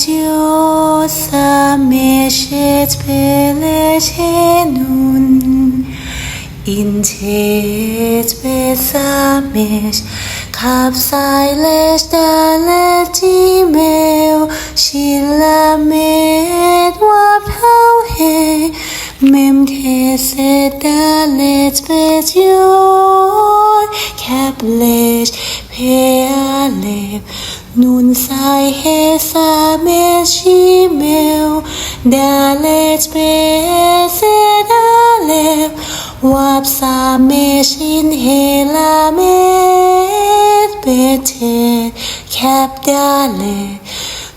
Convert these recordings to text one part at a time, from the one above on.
preciosa meshet pelechenun intet besamesh kapsailesh daletimeu shilamed wapauhe mem keset dalet betyor kaplesh pealep Nun sai he sa me shi meu Dalet pe se dalep Wap sa me shin he la me Bete cap dalet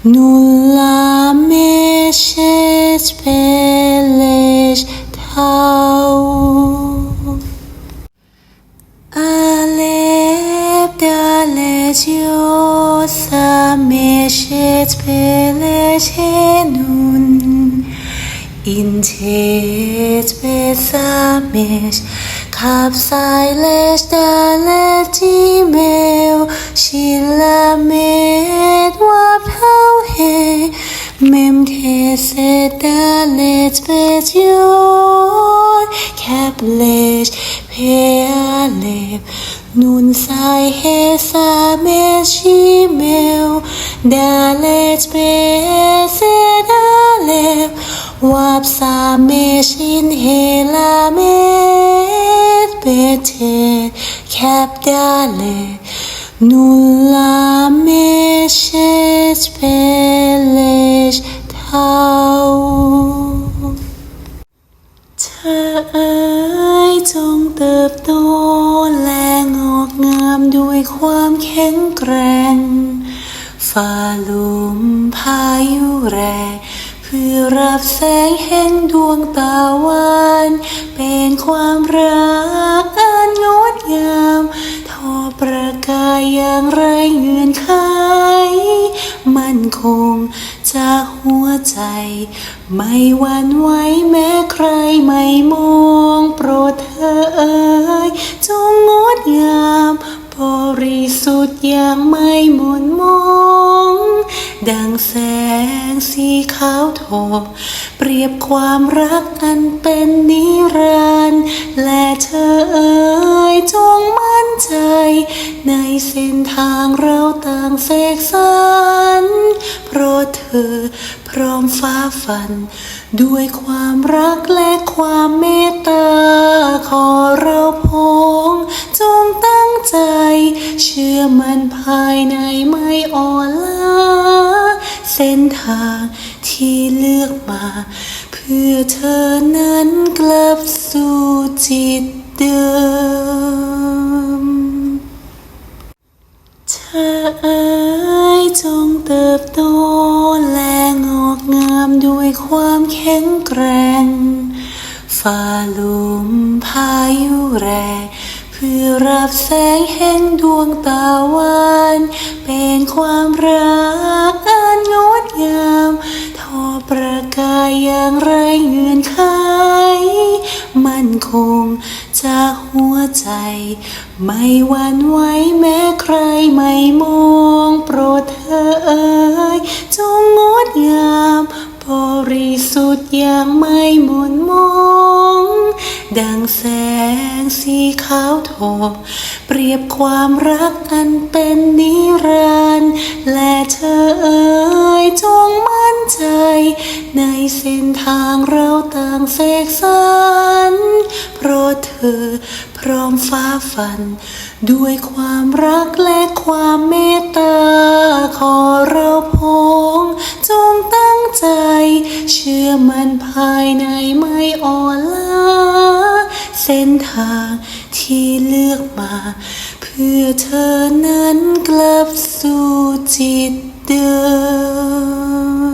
Nun la me shet pelesh tau. Alep 보쌈에시 벨레시눈 인제 베사메시 갑사일레시 달레티메오 실라메드 와파우헤 맴케세 달레트 베지오 캡레시 베알레 Nunzai hesameshi meu Dalet bezed alef da helamet betet la dalet Nulameshet pelesh tau ta ความแข็งแกร่งฝ่าลมพายุแรงเพื่อรับแสงแห่งดวงตะวันเป็นความรักอันงดงามทอประกายอย่างไรเงื่อนไขมั่นคงจากหัวใจ ไม่หวั่นไหวแม้ใครไม่มองโปรดเธอ ดังแสงสีขาวทองเปรียบความรักอันเป็นนิรันดร์และเธอเอ่ยจงมั่นใจ ในเส้นทางเราต่างเสกสรรเพราะเธอพร้อมฟ้าฟัน ด้วยความรักและความเมตตา ขอเราพงจงตั้งใจ เชื่อมันภายในไม่อ่อนล้า เส้นทางที่เลือกมา เพื่อเธอนั้นกลับสู่จิตเดิมเธอเอ๋ยจงเติบโตและงอกงามด้วยความแข็งแกร่งฝ่าลมพายุแรง เพื่อรับแสงแห่งดวงตะวันเป็นความรักอันงดงามทอประกายอย่างไรเงื่อนไขมั่นคงจากหัวใจ ไม่หวั่นไหวแม้ใครไม่มองโปรดเธอเอ่ยจงงดงามบริสุทธิ์อย่างไม่หม่นมอง ดังแสง สีขาวทองเปรียบความรักอันเป็นนิรันดร์และเธอเอ่ยจงมั่นใจ ในเส้นทางเราต่างเสกสรรเพราะเธอพร้อมฟ้าฟัน ด้วยความรักและความเมตตา ขอเราพงจงตั้งใจ เชื่อมันภายในไม่อ่อนล้า เส้นทางที่เลือกมา เพื่อเธอนั้นกลับสู่จิตเดิม